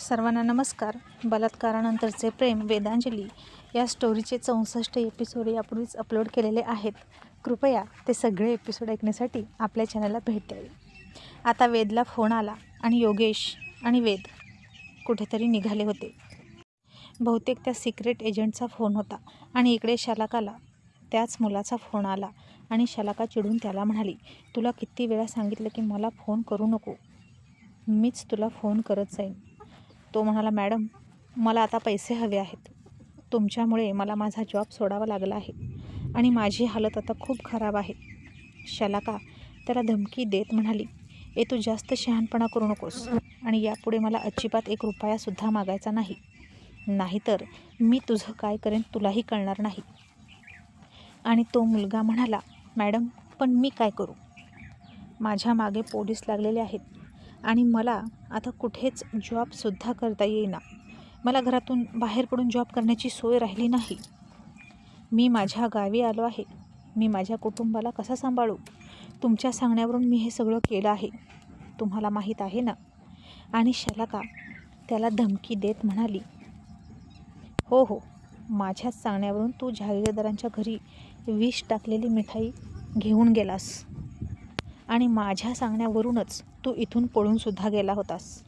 सर्वांना नमस्कार. बलात्कारानंतरचे प्रेम वेदांजली या स्टोरीचे चौसष्ट एपिसोड यापूर्वीच अपलोड केलेले आहेत. कृपया ते सगळे एपिसोड ऐकण्यासाठी आपल्या चॅनलला भेट द्यावी. आता वेदला फोन आला आणि योगेश आणि वेद कुठेतरी निघाले होते. बहुतेक त्या सिक्रेट एजंटचा फोन होता आणि इकडे शलाकाला त्याच मुलाचा फोन आला आणि शलाका चिडून त्याला म्हणाली तुला किती वेळा सांगितलं की मला फोन करू नको. मीच तुला फोन करत जाईन. तो म्हणाला मॅडम मला आता पैसे हवे आहेत. तुमच्यामुळे मला माझा जॉब सोडावा लागला आहे आणि माझी हालत आता खूप खराब आहे. शलाका त्याला धमकी देत म्हणाली ए तू जास्त शहाणपणा करू नकोस आणि यापुढे मला अजिबात एक रुपयासुद्धा मागायचा नाही. नाहीतर मी तुझं काय करेन तुलाही कळणार नाही. आणि तो मुलगा म्हणाला मॅडम पण मी काय करू? माझ्या मागे पोलीस लागलेले आहेत. आणि मला आता कुठेच जॉबसुद्धा करता येईना. मला घरातून बाहेर पडून जॉब करण्याची सोय राहिली नाही. मी माझ्या गावी आलो आहे. मी माझ्या कुटुंबाला कसा सांभाळू? तुमच्या सांगण्यावरून मी हे सगळं केलं आहे. तुम्हाला माहीत आहे ना? आणि शलाका त्याला धमकी देत म्हणाली हो हो माझ्याच सांगण्यावरून तू जहागीरदारांच्या घरी विष टाकलेली मिठाई घेऊन गेलास. आणि माझ्या सांगण्यावरूनच तू इथून पळूनसुद्धा गेला होतास.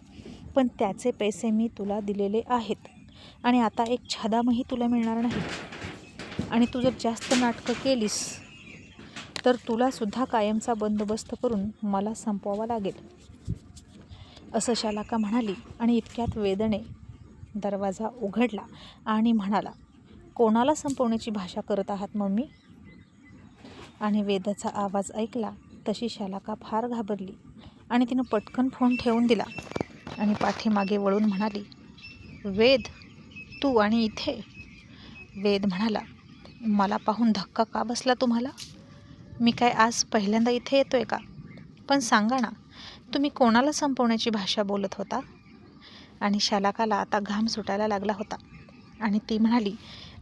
पण त्याचे पैसे मी तुला दिलेले आहेत. आणि आता एक छादामही तुला मिळणार नाही. आणि तू जर जास्त नाटकं केलीस तर तुलासुद्धा कायमचा बंदोबस्त करून मला संपवावा लागेल. असं शालाका म्हणाली आणि इतक्यात वेदने दरवाजा उघडला आणि म्हणाला कोणाला संपवण्याची भाषा करत आहात मम्मी? आणि वेदाचा आवाज ऐकला तशी शालाका फार घाबरली आणि तिनं पटकन फोन ठेवून दिला आणि पाठीमागे वळून म्हणाली वेद तू आणि इथे. वेद म्हणाला मला पाहून धक्का का बसला तुम्हाला? मी काय आज पहिल्यांदा इथे येतोय का? पण सांगा ना तुम्ही कोणाला संपवण्याची भाषा बोलत होता? आणि शालाकाला आता घाम सुटायला लागला होता आणि ती म्हणाली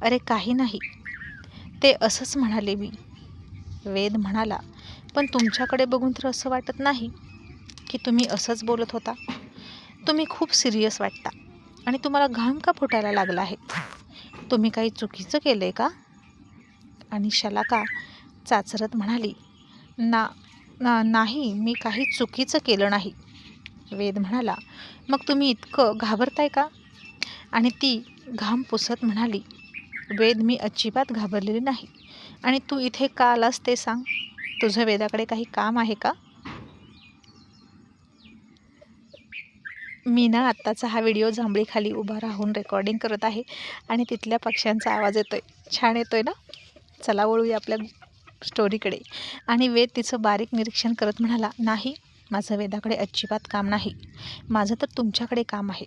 अरे काही नाही. ते असंच म्हणाले मी. वेद म्हणाला पण तुमच्याकडे बघून तर असं वाटत नाही की तुम्ही असंच बोलत होता. तुम्ही खूप सिरियस वाटता आणि तुम्हाला घाम का फुटायला लागला आहे? तुम्ही काही चुकीचं केलं आहे का? आणि शलाका चाचरत म्हणाली ना ना नाही मी काही चुकीचं केलं नाही. वेद म्हणाला मग तुम्ही इतकं घाबरताय का? आणि ती घाम पुसत म्हणाली वेद मी अजिबात घाबरलेली नाही. आणि तू इथे का आलास ते सांग. तुझं वेदाकडे काही काम आहे का? मी ना आत्ताचा हा व्हिडिओ जांभळीखाली उभा राहून रेकॉर्डिंग करत आहे आणि तिथल्या पक्ष्यांचा आवाज येतोय. छान येतोय ना? चला वळूया आपल्या स्टोरीकडे आणि वेद तिचं बारीक निरीक्षण करत म्हणाला नाही माझं वेदाकडे अजिबात काम नाही. माझं तर तुमच्याकडे काम आहे.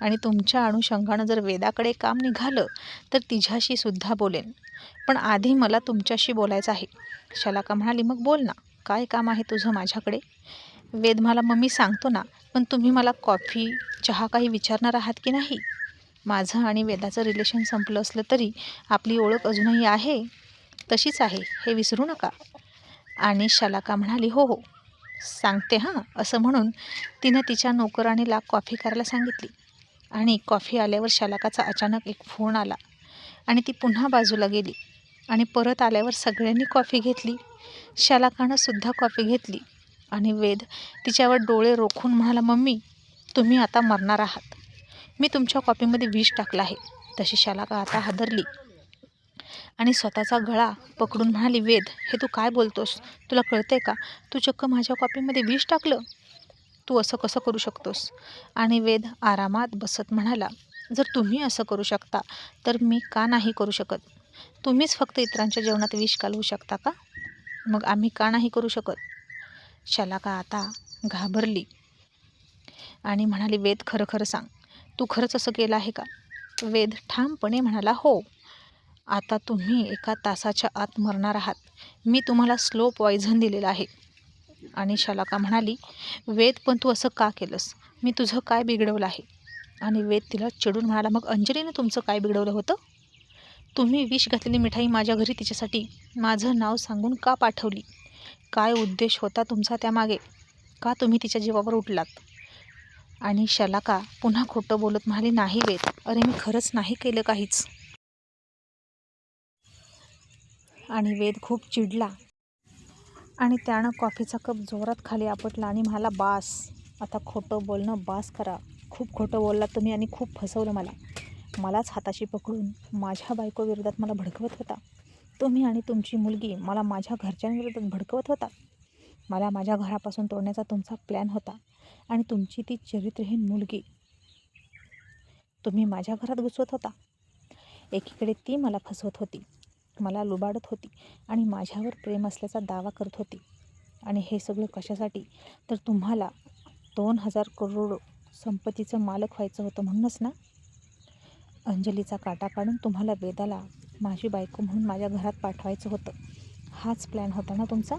आणि तुमच्या अनुषंगानं जर वेदाकडे काम निघालं तर तिच्याशी सुद्धा बोलेन. पण आधी मला तुमच्याशी बोलायचं आहे. शलाका म्हणाली मग बोल ना काय काम आहे तुझं माझ्याकडे? वेद मला मम्मी सांगतो ना पण तुम्ही मला कॉफी चहा काही विचारणार आहात की नाही? माझं आणि वेदाचं रिलेशन संपलं असलं तरी आपली ओळख अजूनही आहे? तशीच आहे हे विसरू नका. आणि शलाका म्हणाली हो हो सांगते हां असं म्हणून तिनं तिच्या नोकराणीला कॉफी करायला सांगितली. आणि कॉफी आल्यावर शलाकाचा अचानक एक फोन आला. आणि ती पुन्हा बाजूला गेली. आणि परत आल्यावर सगळ्यांनी कॉफी घेतली. शालाकानं सुद्धा कॉफी घेतली. आणि वेद तिच्यावर डोळे रोखून म्हणाला मम्मी तुम्ही आता मरणार आहात. मी तुमच्या कॉफीमध्ये विष टाकलं आहे. तशी शालाका आता हादरली. आणि स्वतःचा गळा पकडून म्हणाली वेद हे तू काय बोलतोस? तुला कळतंय का? तू चक्क माझ्या कॉपीमध्ये विष टाकलं? तू असं कसं करू शकतोस? आणि वेद आरामात बसत म्हणाला जर तुम्ही असं करू शकता तर मी का नाही करू शकत? तुम्हीच फक्त इतरांच्या जेवणात विष घालवू शकता का? मग आम्ही का नाही करू शकत? शलाका आता घाबरली? आणि म्हणाली वेद खरं खरं सांग. तू खरंच असं केलं आहे का? वेद ठामपणे म्हणाला हो. आता तुम्ही एका तासाच्या आत मरणार आहात. मी तुम्हाला स्लो पॉयझन दिलेलं आहे. आणि शलाका म्हणाली वेद पण तू असं का केलंस? मी तुझं काय बिघडवलं आहे? आणि वेद तिला चिडून म्हणाला मग अंजलीनं तुमचं काय बिघडवलं होतं? तुम्ही विष घातलेली मिठाई माझ्या घरी तिच्यासाठी माझं नाव सांगून का पाठवली? काय उद्देश होता तुमचा त्यामागे? का तुम्ही तिच्या जीवावर उठलात? आणि शलाका पुन्हा खोटं बोलत म्हणाली नाही वेद अरे मी खरंच नाही केलं काहीच. आणि वेद खूप चिडला. आणि त्यानं कॉफीचा कप जोरात खाली आपटला आणि म्हणाला बास आता खोटं बोलणं बास करा. खूप खोटं बोललात तुम्ही आणि खूप फसवलं मला. मलाच हाताशी पकडून माझ्या बायकोविरोधात मला भडकवत होता. तुम्ही आणि तुमची मुलगी मला माझ्या घरच्यांविरोधात भडकवत होता. मला माझ्या घरापासून तोडण्याचा तुमचा प्लॅन होता आणि तुमची ती चरित्रहीन मुलगी तुम्ही माझ्या घरात घुसवत होता. एकीकडे ती मला फसवत होती मला लुबाडत होती आणि माझ्यावर प्रेम असल्याचा दावा करत होती. आणि हे सगळं कशासाठी? तर तुम्हाला दोन हजार करोड संपत्तीचं मालक व्हायचं होतं म्हणूनच ना? अंजलीचा काटा काढून तुम्हाला वेदाला माझी बायको म्हणून माझ्या घरात पाठवायचं होतं. हाच प्लॅन होता ना तुमचा?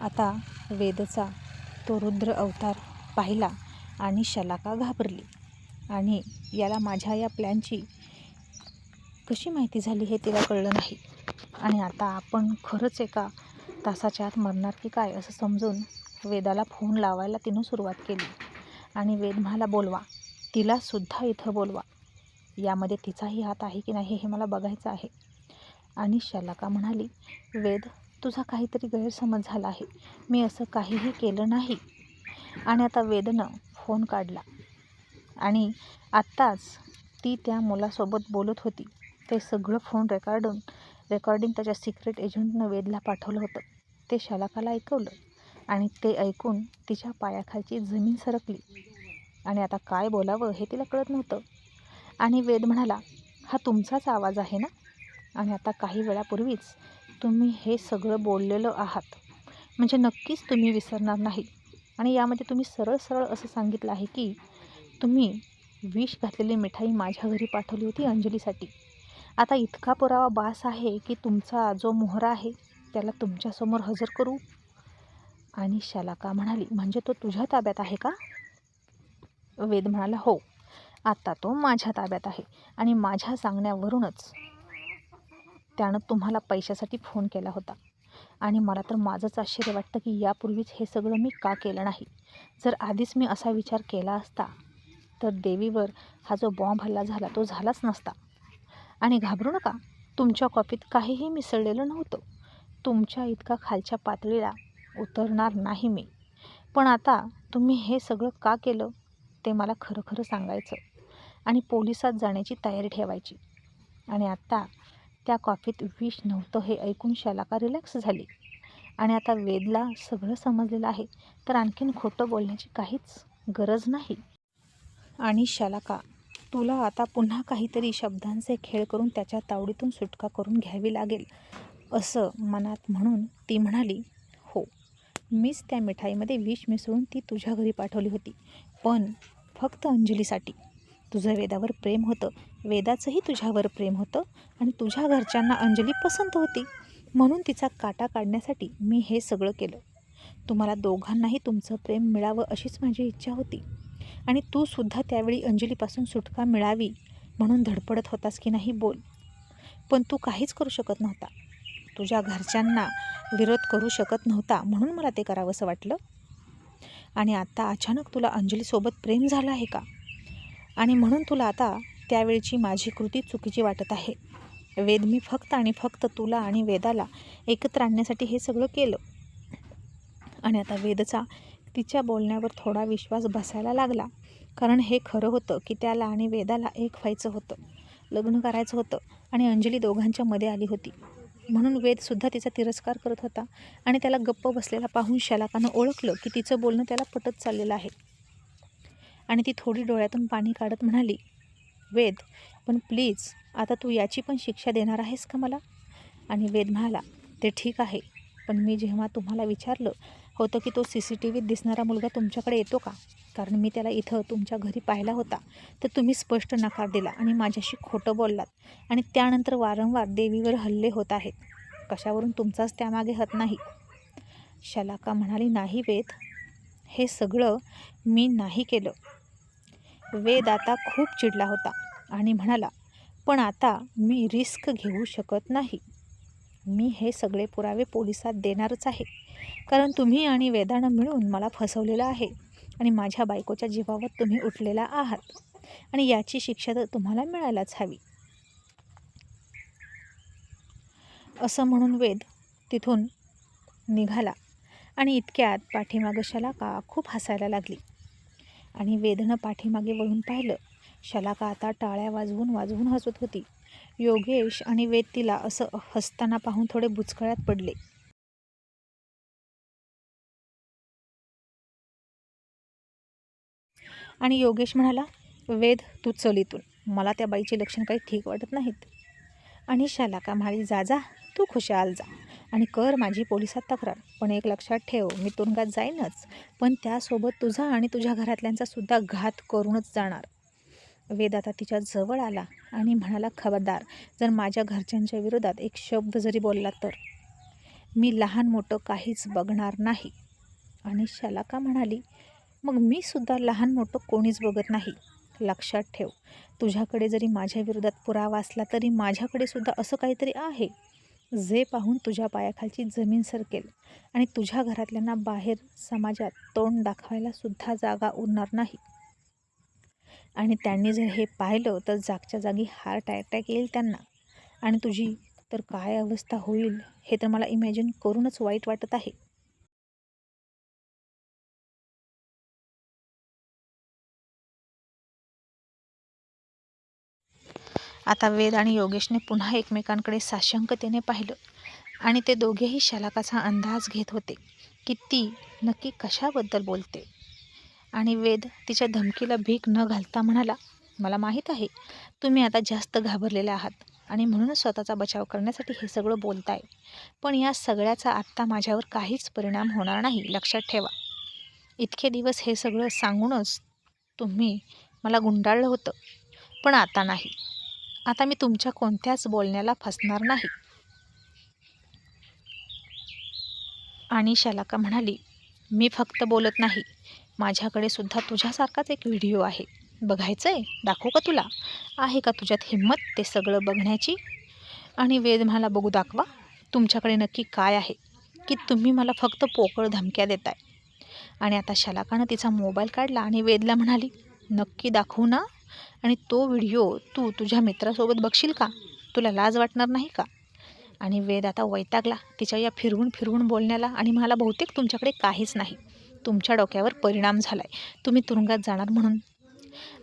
आता वेदचा तो रुद्र अवतार पाहिला आणि शलाका घाबरली. आणि याला माझ्या या प्लॅनची कशी माहिती झाली हे तिला कळलं नाही. आणि आता आपण खरंच एका तासाच्या आत मरणार की काय असं समजून वेदाला फोन लावायला तिनं सुरुवात केली. आणि वेद मला बोलवा. तिलासुद्धा इथं बोलवा. यामध्ये तिचाही हात आहे की नाही हे मला बघायचं आहे. आणि शलाका म्हणाली वेद तुझा काहीतरी गैरसमज झाला आहे. मी असं काहीही केलं नाही. आणि आता वेदनं फोन काढला. आणि आत्ताच ती त्या मुलासोबत बोलत होती. ते सगळं फोन रेकॉर्डून रेकॉर्डिंग त्याच्या सिक्रेट एजंटनं वेदला पाठवलं होतं. ते शलाकाला ऐकवलं. आणि ते ऐकून तिच्या पायाखालची जमीन सरकली. आणि आता काय बोलावं हे तिला कळत नव्हतं. आणि वेद म्हणाला हा तुमचाच आवाज आहे ना? आणि आता काही वेळापूर्वीच तुम्ही हे सगळं बोललेलं आहात. म्हणजे नक्कीच तुम्ही विसरणार नाही. आणि यामध्ये तुम्ही सरळ सरळ असं सांगितलं आहे की तुम्ही विष घातलेली मिठाई माझ्या घरी पाठवली होती अंजलीसाठी. आता इतका पुरावा बास आहे की तुमचा जो मोहरा आहे त्याला तुमच्यासमोर हजर करू आणि शलाका म्हणाली म्हणजे तो तुझ्या ताब्यात आहे का? वेद म्हणाला हो आता तो माझ्या ताब्यात आहे आणि माझ्या सांगण्यावरूनच त्यानं तुम्हाला पैशासाठी फोन केला होता. आणि मला तर माझंच आश्चर्य वाटतं की यापूर्वीच हे सगळं मी का केलं नाही. जर आधीच मी असा विचार केला असता तर देवीवर हा जो बॉम्ब हल्ला झाला तो झालाच नसता. आणि घाबरू नका तुमच्या कॉफीत काहीही मिसळलेलं नव्हतं. तुमच्या इतका खालच्या पातळीला उतरणार नाही मी. पण आता तुम्ही हे सगळं का केलं ते मला खरं खरं सांगायचं आणि पोलिसात जाण्याची तयारी ठेवायची. आणि आत्ता त्या कॉफीत विष नव्हतं हे ऐकून शलाका रिलॅक्स झाली. आणि आता वेदला सगळं समजलेलं आहे तर आणखीन खोटं बोलण्याची काहीच गरज नाही. आणि शलाका तुला आता पुन्हा काहीतरी शब्दांचे खेळ करून त्याच्या तावडीतून सुटका करून घ्यावी लागेल असं मनात म्हणून ती म्हणाली. मीच त्या मिठाईमध्ये विष मिसळून ती तुझ्या घरी पाठवली होती. पण फक्त अंजलीसाठी. तुझं वेदावर प्रेम होतं. वेदाचंही तुझ्यावर प्रेम होतं आणि तुझ्या घरच्यांना अंजली पसंत होती. म्हणून तिचा काटा काढण्यासाठी मी हे सगळं केलं. तुम्हाला दोघांनाही तुमचं प्रेम मिळावं अशीच माझी इच्छा होती. आणि तू सुद्धा त्यावेळी अंजलीपासून सुटका मिळावी म्हणून धडपडत होतास की नाही बोल. पण तू काहीच करू शकत नव्हता. तुझ्या घरच्यांना विरोध करू शकत नव्हता म्हणून मला ते करावंसं वाटलं. आणि आत्ता अचानक तुला अंजलीसोबत प्रेम झालं आहे का? आणि म्हणून तुला आता त्यावेळची माझी कृती चुकीची वाटत आहे. वेद मी फक्त आणि फक्त तुला आणि वेदाला एकत्र आणण्यासाठी हे सगळं केलं. आणि आता वेदचा तिच्या बोलण्यावर थोडा विश्वास बसायला लागला. कारण हे खरं होतं की त्याला आणि वेदाला एक व्हायचं होतं. लग्न करायचं होतं आणि अंजली दोघांच्या मध्ये आली होती. म्हणून वेदसुद्धा तिचा तिरस्कार करत होता आणि त्याला गप्प बसलेला पाहून शलाकानं ओळखलं की तिचं बोलणं त्याला पटत चाललेलं आहे. आणि ती थोडी डोळ्यातून पाणी काढत म्हणाली वेद पण प्लीज आता तू याची पण शिक्षा देणार आहेस का मला? आणि वेद म्हणाला ते ठीक आहे पण मी जेव्हा तुम्हाला विचारलं होतं की तो सी सी टी व्हीत दिसणारा मुलगा तुमच्याकडे येतो का? कारण मी त्याला इथं तुमच्या घरी पाहिला होता. तर तुम्ही स्पष्ट नकार दिला आणि माझ्याशी खोटं बोललात. आणि त्यानंतर वारंवार देवीवर हल्ले होत आहेत. कशावरून तुमचाच त्यामागे हत नाही? शलाका म्हणाली नाही वेद. हे सगळं मी नाही केलं. वेद आता खूप चिडला होता आणि म्हणाला पण आता मी रिस्क घेऊ शकत नाही. मी हे सगळे पुरावे पोलिसात देणारच आहे. कारण तुम्ही आणि वेदानं मिळून मला फसवलेलं आहे आणि माझ्या बायकोच्या जीवावर तुम्ही उठलेला आहात आणि याची शिक्षा तर तुम्हाला मिळायलाच हवी. असं म्हणून वेद तिथून निघाला आणि इतक्यात पाठीमागे शलाका खूप हसायला लागली. आणि वेदनं पाठीमागे वळून पाहिलं शलाका आता टाळ्या वाजवून वाजवून हसत होती. योगेश आणि वेद तिला असं हसताना पाहून थोडे बुचकळ्यात पडले. आणि योगेश म्हणाला वेद तू चल मला त्या बाईचे लक्षण काही ठीक वाटत नाहीत. आणि शालाका म्हणाली जा जा. तू खुशाल जा. आणि कर माझी पोलिसात तक्रार. पण एक लक्षात ठेव मी तुरुंगात जाईनच. पण त्यासोबत तुझा आणि तुझ्या घरातल्यांचा सुद्धा घात करूनच जाणार. वेद आता तिच्या जवळ आला आणि म्हणाला खबरदार जर माझ्या घरच्यांच्या विरोधात एक शब्द जरी बोलला तर. मी लहान मोठं काहीच बघणार नाही. आणि शलाका म्हणाली मग मी सुद्धा लहान मोठं कोणीच बघत नाही. लक्षात ठेव तुझ्याकडे जरी माझ्या विरोधात पुरावा असला तरी माझ्याकडे सुद्धा असं काहीतरी आहे. जे पाहून तुझ्या पायाखालची जमीन सरकेल आणि तुझ्या घरातल्यांना बाहेर समाजात तोंड दाखवायला सुद्धा जागा उरणार नाही. आणि त्यांनी जर हे पाहिलं तर जागच्या जागी हार्ट अटॅक येईल त्यांना. आणि तुझी तर काय अवस्था होईल हे तर मला इमॅजिन करूनच वाईट वाटत आहे. आता वेद आणि योगेशने पुन्हा एकमेकांकडे साशंकतेने पाहिलं आणि ते दोघेही शलाकाचा अंदाज घेत होते की ती नक्की कशाबद्दल बोलते. आणि वेद तिच्या धमकीला भीक न घालता म्हणाला मला माहीत आहे तुम्ही आता जास्त घाबरलेले आहात आणि म्हणूनच स्वतःचा बचाव करण्यासाठी हे सगळं बोलताय. पण या सगळ्याचा आत्ता माझ्यावर काहीच परिणाम होणार नाही लक्षात ठेवा. इतके दिवस हे सगळं सांगूनच तुम्ही मला गुंडाळलं होतं. पण आता नाही. आता मी तुमच्या कोणत्याच बोलण्याला फसणार नाही. आणि शलाका म्हणाली मी फक्त बोलत नाही. माझ्याकडे सुद्धा तुझ्यासारखाच एक व्हिडिओ आहे. बघायचं आहे दाखवू का तुला? आहे का तुझ्यात हिंमत ते सगळं बघण्याची? आणि वेद म्हणाला बघू दाखवा. तुमच्याकडे नक्की काय आहे? की तुम्ही मला फक्त पोकळ धमक्या देताय. आणि आता शलाकानं तिचा मोबाईल काढला आणि वेदला म्हणाली नक्की दाखवू ना. आणि तो व्हिडिओ तू तुझ्या मित्रासोबत बघशील का? तुला लाज वाटणार नाही का? आणि वेद आता वैतागला. तिच्या या फिरवून फिरवून बोलण्याला आणि मला बहुतेक तुमच्याकडे काहीच नाही. तुमच्या डोक्यावर परिणाम झाला आहे तुम्ही तुरुंगात जाणार म्हणून.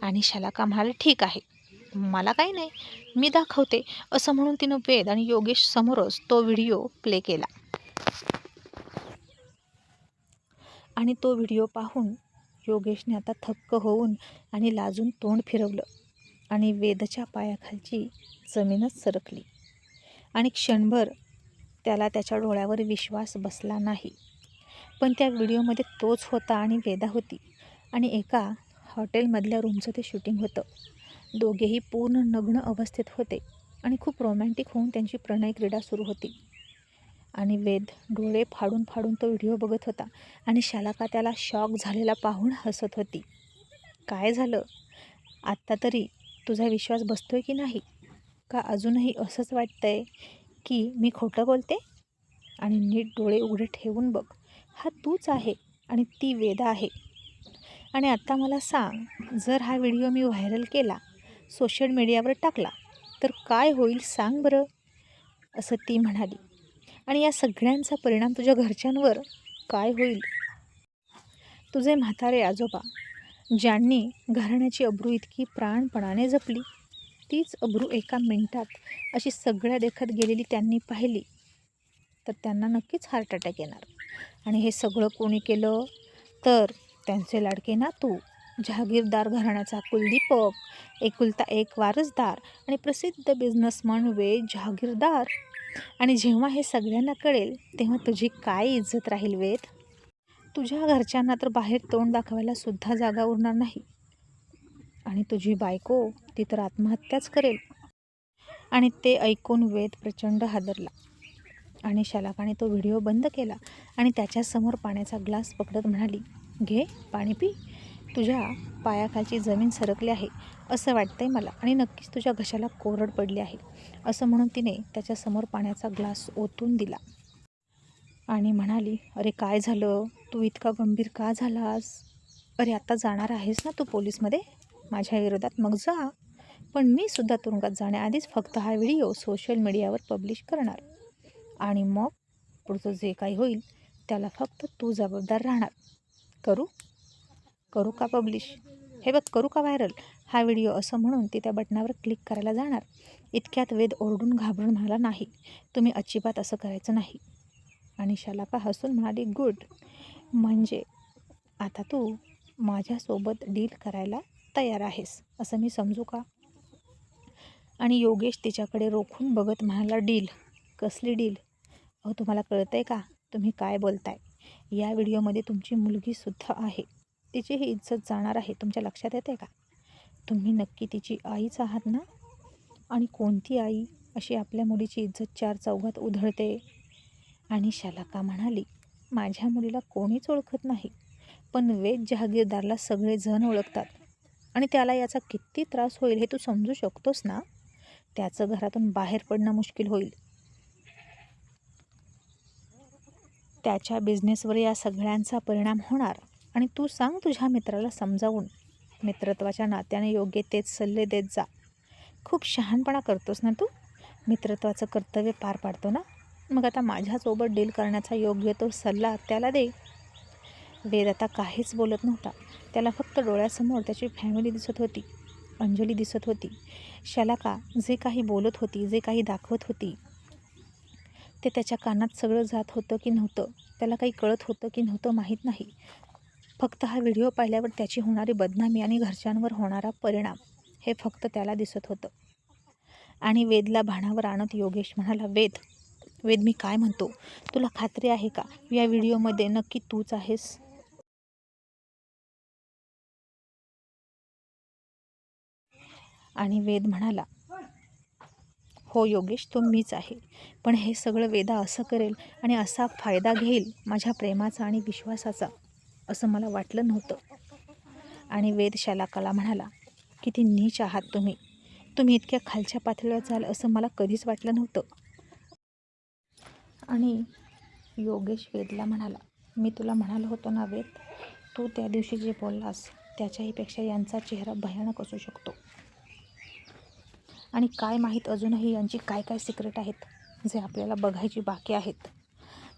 आणि शलाका म्हणाले ठीक आहे. मला काही नाही. मी दाखवते. असं म्हणून तिनं वेद आणि योगेश समोरच तो व्हिडिओ प्ले केला. आणि तो व्हिडिओ पाहून योगेशने आता थक्क होऊन आणि लाजून तोंड फिरवलं आणि वेदच्या पायाखालची जमीनच सरकली. आणि क्षणभर त्याला त्याच्या डोळ्यावर विश्वास बसला नाही. पण त्या व्हिडिओमध्ये तोच होता आणि वेदा होती. आणि एका हॉटेलमधल्या रूमचं ते शूटिंग होतं. दोघेही पूर्ण नग्न अवस्थेत होते आणि खूप रोमॅन्टिक होऊन त्यांची प्रणय क्रीडा सुरू होती. आणि वेद डोळे फाडून फाडून तो व्हिडिओ बघत होता आणि शालाका त्याला शॉक झालेला पाहून हसत होती. काय झालं? आत्ता तरी तुझा विश्वास बसतोय की नाही? का अजूनही असंच वाटतंय की मी खोटं बोलते? आणि नीट डोळे उघडे ठेवून बघ. हा तूच आहे आणि ती वेदा आहे. आणि आत्ता मला सांग जर हा व्हिडिओ मी व्हायरल केला सोशल मीडियावर टाकला तर काय होईल सांग बरं? असं ती म्हणाली. आणि या सगळ्यांचा परिणाम तुझ्या घरच्यांवर काय होईल? तुझे म्हातारे आजोबा ज्यांनी घराण्याची अब्रू इतकी प्राणपणाने जपली तीच अब्रू एका मिनिटात अशी सगळ्या देखत गेलेली त्यांनी पाहिली तर त्यांना नक्कीच हार्ट अटॅक येणार. आणि हे सगळं कोणी केलं? तर त्यांचे लाडके नातू जहागीरदार घराण्याचा कुलदीपक एकुलता एक वारसदार आणि प्रसिद्ध बिझनेसमॅन वे जहागीरदार आणि जेव्हा हे सगळ्यांना कळेल तेव्हा तुझी काय इज्जत राहील वेद? तुझ्या घरच्यांना तर बाहेर तोंड दाखवायला सुद्धा जागा उरणार नाही. आणि तुझी बायको ती तर आत्महत्याच करेल. आणि ते ऐकून वेद प्रचंड हादरला. आणि शलाकाने तो व्हिडिओ बंद केला आणि त्याच्यासमोर पाण्याचा ग्लास पकडत म्हणाली घे पाणी पी. तुझ्या पायाखालची जमीन सरकली आहे असं वाटतंय मला आणि नक्कीच तुझ्या घशाला कोरड पडली आहे असं म्हणून तिने त्याच्यासमोर पाण्याचा ग्लास ओतून दिला. आणि म्हणाली अरे काय झालं? तू इतका गंभीर का झालास? अरे आता जाणार आहेस ना तू पोलीसमध्ये? माझ्या विरोधात मग जा. पण मी सुद्धा तुरुंगात जाण्याआधीच फक्त हा व्हिडिओ सोशल मीडियावर पब्लिश करणार. आणि मग पुढचं जे काही होईल त्याला फक्त तू जबाबदार राहणार. करू? करू का पब्लिश? हे बघ करू का व्हायरल? हा व्हिडिओ असं म्हणून ती त्या बटनावर क्लिक करायला जाणार. इतक्यात वेद ओरडून घाबरून म्हणाला नाही तुम्ही अजिबात असं करायचं नाही. आणि शालापा हसून म्हणाली गुड. म्हणजे आता तू माझ्यासोबत डील करायला तयार आहेस असं मी समजू का? आणि योगेश तिच्याकडे रोखून बघत म्हणाला डील? कसली डील? अहो तुम्हाला कळतं आहे का? तुम्ही काय बोलताय? या व्हिडिओमध्ये तुमची मुलगीसुद्धा आहे. तिची ही इज्जत जाणार आहे. तुमच्या लक्षात येते का? तुम्ही नक्की तिची आईच आहात ना? आणि कोणती आई अशी आपल्या मुलीची इज्जत चार चौघात उधळते? आणि शालाका म्हणाली माझ्या मुलीला कोणीच ओळखत नाही पण वेद जहागीरदारला सगळे जण ओळखतात. आणि त्याला याचा किती त्रास होईल हे तू समजू शकतोस ना? त्याचं घरातून बाहेर पडणं मुश्किल होईल. त्याच्या बिझनेसवर या सगळ्यांचा परिणाम होणार. आणि तू सांग तुझ्या मित्राला समजावून. मित्रत्वाच्या नात्याने योग्य तेच सल्ले देत जा. खूप शहाणपणा करतोस ना तू? मित्रत्वाचं कर्तव्य पार पाडतो ना? मग आता माझ्यासोबत डील करण्याचा योग्य तो सल्ला त्याला दे. वेद आता काहीच बोलत नव्हता. त्याला फक्त डोळ्यासमोर त्याची फॅमिली दिसत होती. अंजली दिसत होती. शलाका जे काही बोलत होती जे काही दाखवत होती ते त्याच्या कानात सगळं जात होतं की नव्हतं. त्याला काही कळत होतं की नव्हतं माहीत नाही. फक्त हा व्हिडिओ पाहिल्यावर त्याची होणारी बदनामी आणि घरच्यांवर होणारा परिणाम हे फक्त त्याला दिसत होतं. आणि वेदला भाणावर आणत योगेश म्हणाला वेद वेद मी काय म्हणतो? तुला खात्री आहे का? या व्हिडिओमध्ये नक्की तूच आहेस. आणि वेद म्हणाला हो योगेश तो मीच आहे. पण हे सगळं वेदा असं करेल आणि असा फायदा घेईल माझ्या प्रेमाचा आणि विश्वासाचा. असं मला वाटलं नव्हतं. आणि वेद शालाकाला म्हणाला किती नीच आहात तुम्ही. तुम्ही इतक्या खालच्या पातळीवर जाल असं मला कधीच वाटलं नव्हतं. आणि योगेश वेदला म्हणाला मी तुला म्हणालो होतो ना वेद तू त्या दिवशी जे बोललास त्याच्याहीपेक्षा यांचा चेहरा भयानक असू शकतो. आणि काय माहीत अजूनही यांची काय काय सिक्रेट आहेत जे आपल्याला बघायची बाकी आहेत.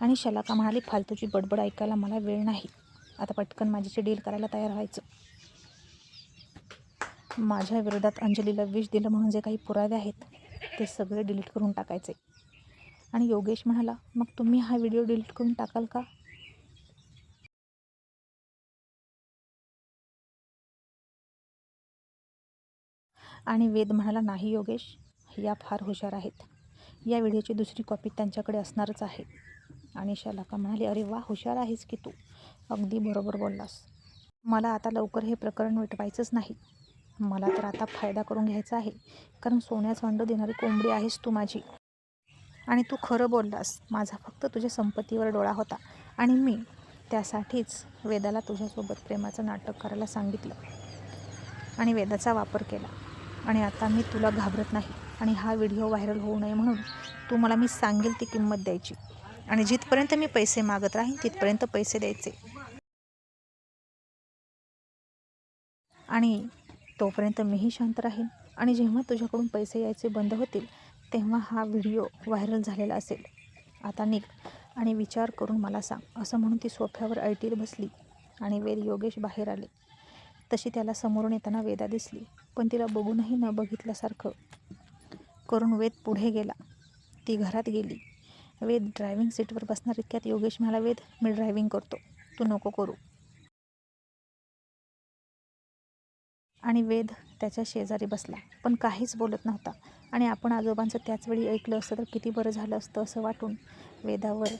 आणि शलाका म्हणाली फालतूची बडबड ऐकायला मला वेळ नाही. आता पटकन माझ्याशी डील करायला तयार व्हायचं. माझ्या विरोधात अंजलीला विष दिलं म्हणून जे काही पुरावे आहेत ते सगळे डिलीट करून टाकायचे. आणि योगेश म्हणाला मग तुम्ही हा व्हिडिओ डिलीट करून टाकाल का? आणि वेद म्हणाला नाही योगेश या फार हुशार आहेत. या व्हिडिओची दुसरी कॉपी त्यांच्याकडे असणारच आहे. आणि शालाका म्हणाली अरे वा हुशार आहेस की तू. अगदी बरोबर बोललास. मला आता लवकर हे प्रकरण मिटवायचंच नाही. मला तर आता फायदा करून घ्यायचा आहे. कारण सोन्याचं अंड देणारी कोंबडी आहेस तू माझी. आणि तू खरं बोललास माझा फक्त तुझ्या संपत्तीवर डोळा होता. आणि मी त्यासाठीच वेदाला तुझ्यासोबत प्रेमाचं नाटक करायला सांगितलं. आणि वेदाचा वापर केला. आणि आता मी तुला घाबरत नाही. आणि हा व्हिडिओ व्हायरल होऊ नये म्हणून तू मला मी सांगेल ती किंमत द्यायची. आणि जिथपर्यंत मी पैसे मागत राहीन तिथपर्यंत पैसे द्यायचे. आणि तोपर्यंत मीही शांत राहीन. आणि जेव्हा तुझ्याकडून पैसे यायचे बंद होतील तेव्हा हा व्हिडिओ व्हायरल झालेला असेल. आता निघ आणि विचार करून मला सांग असं म्हणून ती सोफ्यावर ऐटीत बसली आणि वेद योगेश बाहेर आले. तशी त्याला समोरून येताना वेदा दिसली पण तिला बघूनही न बघितल्यासारखं. करून वेद पुढे गेला. ती घरात गेली. वेद ड्रायव्हिंग सीटवर बसणार इतक्यात योगेश म्हणाला वेद मी ड्रायव्हिंग करतो. तू नको करू. आणि वेद त्याच्या शेजारी बसला. पण काहीच बोलत नव्हता. आणि आपण आजोबांचं त्याच वेळी ऐकलं असतं तर किती बरं झालं असतं असं वाटून वेदावर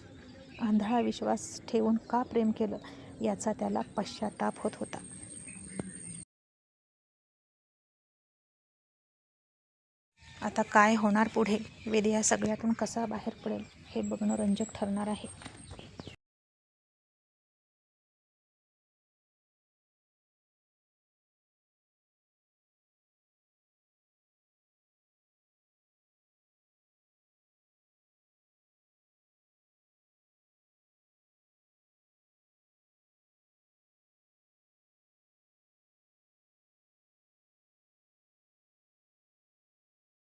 आंधळा विश्वास ठेवून का प्रेम केलं याचा त्याला पश्चाताप होत होता. आता काय होणार पुढे? वेद या सगळ्यातून कसा बाहेर पडेल हे बघणं रंजक ठरणार आहे.